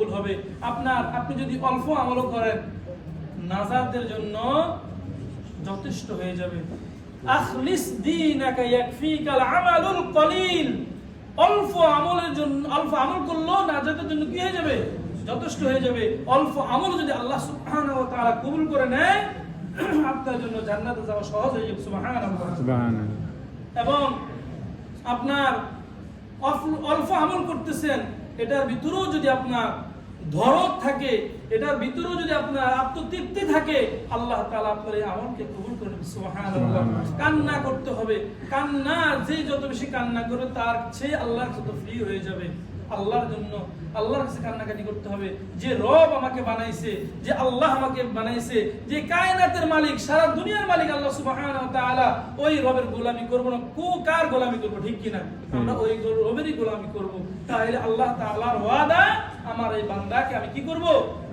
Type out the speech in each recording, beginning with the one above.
কবুল হবে। আপনার আপনি যদি অল্প আমলও করেন নাজাতের জন্য যথেষ্ট হয়ে যাবে। আখলিস দীনাকা ইয়াকফিকাল আমালুল কলিল। অল্প আমলের জন্য অল্প আমল নাজাতের জন্য কি হয়ে যাবে? যথেষ্ট হয়ে যাবে। অল্প আমল যদি আল্লাহ সুবহানাহু ওয়া তাআলা কবুল করে নেয় আপনার জন্য জান্নাতে যাওয়া সহজ হয়ে যাবে। সুবহানাল্লাহ। সুবহানাল্লাহ। এবং আপনার অল্প আমল করতেছেন এটার ভিতরেও যদি আপনার ধরত থাকে এটার ভিতরেও যদি আপনার আত্মতৃপ্তি থাকে আল্লাহ তালা আপনার এই আমলকে কবুল করে। কান্না করতে হবে। কান্না যে যত বেশি কান্না করবে তার চেয়ে আল্লাহ যত ফ্রি হয়ে যাবে। আল্লাহর জন্য আল্লাহর কাছে কান্নাকাটি করতে হবে। যে রব আমাকে বানাইছে যে আল্লাহ আমাকে বানাইছে যে কায়নাতের মালিক সারা দুনিয়ার মালিক আল্লাহ সুবহানাহু ওয়া তাআলা ওই রবের গোলামি করব না। কো কার গোলামি করব ঠিক কি না আমরা ওই রবেরই গোলামি করব। তাহলে আল্লাহ তাআলার ওয়াদা আমার এই বান্দাকে আমি কি করব?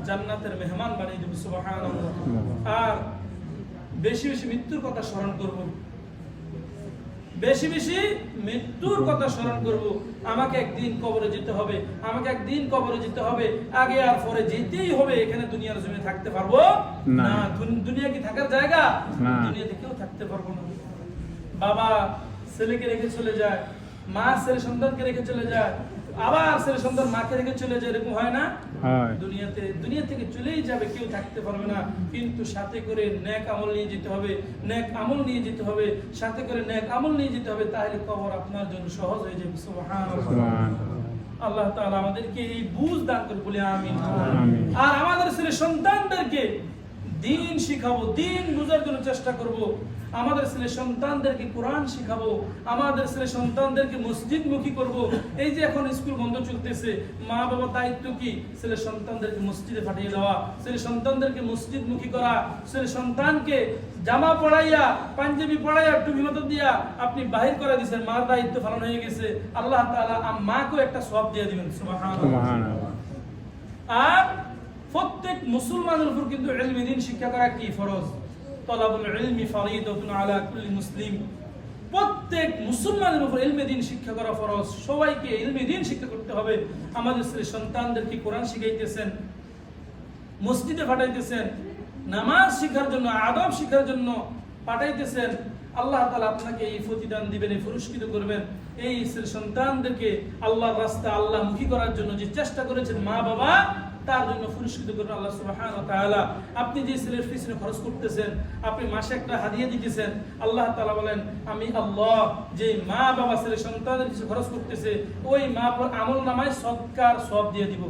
জান্নাতের মেহমান বানিয়ে দেব সুবহানাল্লাহ আর বেশি বেশি মৃত্যুর কথা স্মরণ করব। বেশি বেশি মৃত্যুর কথা স্মরণ করব। আমাকে একদিন কবরে যেতে হবে আমাকে একদিন কবরে যেতে হবে। আগে আর পরে যেতেই হবে এখানে দুনিয়ার জমি থাকতে পারব? না। দুনিয়া কি থাকার জায়গা। দুনিয়াতে কেউ থাকতে পারব না। বাবা ছেলেকে রেখে চলে যায় মা ছেলে সন্তানকে রেখে চলে যায় আবার ছেলে সন্তান মাকে রেখে চলে যায় এরকম হয় না? দুনিয়াতে দুনিয়া থেকে চলেই যাবে কেউ থাকতে পারবে না। কিন্তু সাথে করে নেক আমল নিয়ে যেতে হবে নেক আমল নিয়ে যেতে হবে সাথে করে নেক আমল নিয়ে যেতে হবে তাহলে কবর আপনার জন্য সহজ হয়ে যাবে। আল্লাহ তাআলা আমাদেরকে এই বুঝ দান করে বলে আমিন। আর আমাদের ছেলে সন্তানদেরকে দিন শিখাবো, দিন বোঝার জন্য চেষ্টা করব। আমাদের ছেলে সন্তানদেরকে কোরআন শিখাবো, আমাদের ছেলে সন্তানদেরকে মসজিদ মুখী করব। এই যে এখন স্কুল বন্ধ চলতেছে, মা বাবার দায়িত্ব কি? ছেলে সন্তানদেরকে মসজিদে পাঠিয়ে দেওয়া, ছেলে সন্তানদেরকে মসজিদ মুখী করা, ছেলে সন্তানকে জামা পড়াইয়া, পাঞ্জাবি পড়াইয়া, টুপি মতো দিয়া আপনি বাহির করে দিয়েছেন। মার দায়িত্ব পালন হয়ে গেছে। আল্লাহ আম, মাকেও একটা সব দিয়ে দিবেন। সুবহানাল্লাহ। মুসলমানের উপর কিন্তু ইলমি দিন শিক্ষা করা কি ফরজ? তলাবুল ইলমি ফরিদাতুন আলা কুল্লি মুসলিম। প্রত্যেক মুসলমানের উপর ইলমে দিন শিক্ষা করা ফরজ। সবাইকে ইলমে দিন শিক্ষা করতে হবে। আমাদের ছেলে সন্তানদেরকে কোরআন শিখাইতেছেন? মসজিদে পাঠাইতেছেন? নামাজ শিখার জন্য, আদব শিখার জন্য পাঠাইতেছেন? আল্লাহ তালা আপনাকে এই প্রতিদান দিবেন, এই পুরস্কৃত করবেন। এই সন্তানদেরকে আল্লাহর রাস্তা আল্লাহ মুখী করার জন্য যে চেষ্টা করেছেন মা বাবা তার জন্য পুরস্কৃত করবেন আল্লাহ সুহান তাআলা। আপনি যে ছেলের পিছনে খরচ করতেছেন, আপনি মাসে একটা হারিয়ে দিতেছেন, আল্লাহ তালা বলেন, আমি আল্লাহ, যে মা বাবা ছেলে সন্তানের পিছনে খরচ করতেছে, ওই মা আমল নামায় সৎকার সব দিয়ে দিব।